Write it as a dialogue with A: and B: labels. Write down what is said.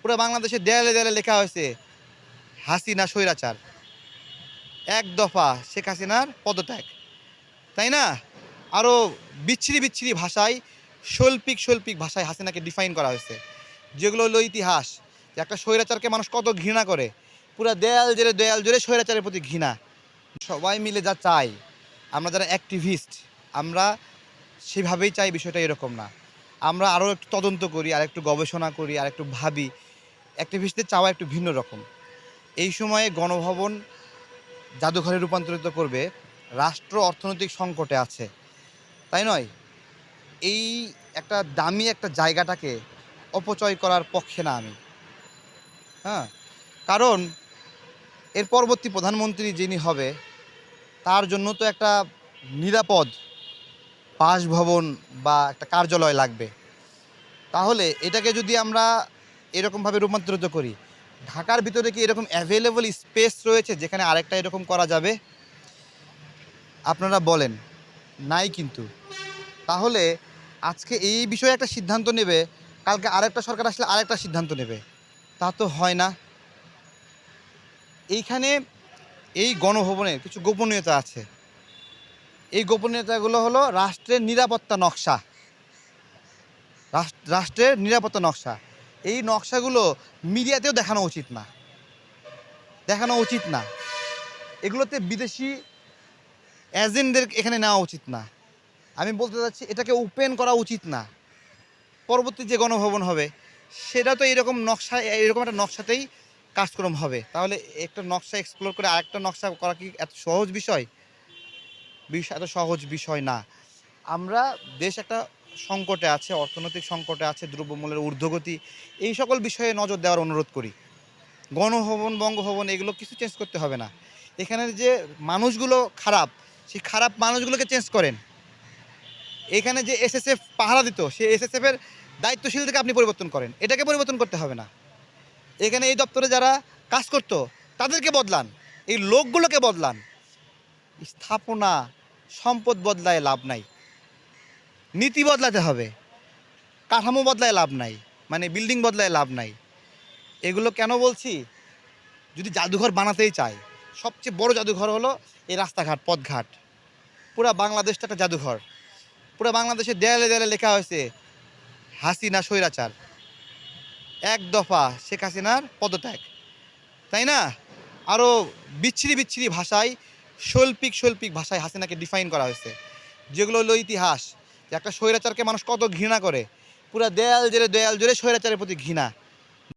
A: পুরো বাংলাদেশে দেয়ালে দেয়ালে লেখা হয়েছে, হাসিনা স্বৈরাচার। এক দফা শেখ হাসিনার পদত্যাগ। তাই না? আরও বিচ্ছিরি বিচ্ছিরি ভাষায়, শৈল্পিক শৈল্পিক ভাষায় হাসিনাকে ডিফাইন করা হয়েছে। যেগুলো হলো ইতিহাস, যে একটা স্বৈরাচারকে মানুষ কত ঘৃণা করে। পুরো দেয়াল জোরে দেয়াল জোরে স্বৈরাচারের প্রতি ঘৃণা। সবাই মিলে যা চাই, আমরা যারা অ্যাক্টিভিস্ট আমরা সেভাবেই চাই বিষয়টা এরকম না। আমরা আরও একটু তদন্ত করি, আর একটু গবেষণা করি, আর একটু ভাবি। অ্যাক্টিভিস্টদের চাওয়া একটু ভিন্ন রকম। এই সময়ে গণভবন জাদুঘরে রূপান্তরিত করবে রাষ্ট্র অর্থনৈতিক সংকটে আছে। তাই নয়, এই একটা দামি একটা জায়গাটাকে অপচয় করার পক্ষে না আমি। হ্যাঁ কারণ এর পরবর্তী প্রধানমন্ত্রী যিনি হবে, তার জন্য তো একটা নিরাপদ বাসভবন বা একটা কার্যালয় লাগবে। তাহলে এটাকে যদি আমরা এরকমভাবে রূপান্তরিত করি, ঢাকার ভিতরে কি এরকম অ্যাভেলেবল স্পেস রয়েছে যেখানে আরেকটা এরকম করা যাবে? আপনারা বলেন, নাই কিন্তু। তাহলে আজকে এই বিষয়ে একটা সিদ্ধান্ত নেবে, কালকে আরেকটা সরকার আসলে আরেকটা সিদ্ধান্ত নেবে। তা তো হয় না। এইখানে এই গণভবনের কিছু গোপনীয়তা আছে। এই গোপনীয়তাগুলো হলো রাষ্ট্রের নিরাপত্তা নকশা। রাষ্ট্রের নিরাপত্তা নকশা। এই নকশাগুলো মিডিয়াতেও দেখানো উচিত না। দেখানো উচিত না। এগুলোতে বিদেশি এজেন্টদের এখানে নেওয়া উচিত না। আমি বলতে চাচ্ছি, এটাকে ওপেন করা উচিত না। পরবর্তী যে গণভবন হবে, সেটা তো এরকম নকশা, এরকম একটা নকশাতেই কাজকর্ম হবে। তাহলে একটা নকশা এক্সপ্লোর করে আরেকটা নকশা করা কি এত সহজ বিষয়? বিষয় এত সহজ বিষয় না। আমরা দেশ একটা সংকটে আছে, অর্থনৈতিক সংকটে আছে, দ্রব্যমূল্যের ঊর্ধ্বগতি, এই সকল বিষয়ে নজর দেওয়ার অনুরোধ করি। গণভবন, বঙ্গভবন, এগুলো কিছু চেঞ্জ করতে হবে না। এখানের যে মানুষগুলো খারাপ, সেই খারাপ মানুষগুলোকে চেঞ্জ করেন। এখানে যে এসএসএফ পাহারা দিত, সেই এসএসএফের দায়িত্বশীলদেরকে আপনি পরিবর্তন করেন। এটাকে পরিবর্তন করতে হবে না। এখানে এই দপ্তরে যারা কাজ করতো, তাদেরকে বদলান। এই লোকগুলোকে বদলান। স্থাপনা, সম্পদ বদলায় লাভ নাই। নীতি বদলাতে হবে। কাঠামো বদলায় লাভ নাই। মানে বিল্ডিং বদলায় লাভ নাই। এগুলো কেন বলছি? যদি জাদুঘর বানাতেই চায়, সবচেয়ে বড় জাদুঘর হলো এই রাস্তাঘাট, পথঘাট। পুরা বাংলাদেশটা একটা জাদুঘর। পুরো বাংলাদেশের দেয়ালে দেয়ালে লেখা হয়েছে, হাসিনা স্বৈরাচার। এক দফা শেখ হাসিনার পদত্যাগ। তাই না? আরও বিচ্ছিরি বিচ্ছিরি ভাষায় শৈল্পিক শৈল্পিক ভাষায় হাসিনাকে ডিফাইন করা হয়েছে। যেগুলো হলো ইতিহাস। যে একটা স্বৈরাচারকে মানুষ কত ঘৃণা করে। পুরা দেয়াল জোরে দেয়াল জোরে স্বৈরাচারের প্রতি ঘৃণা।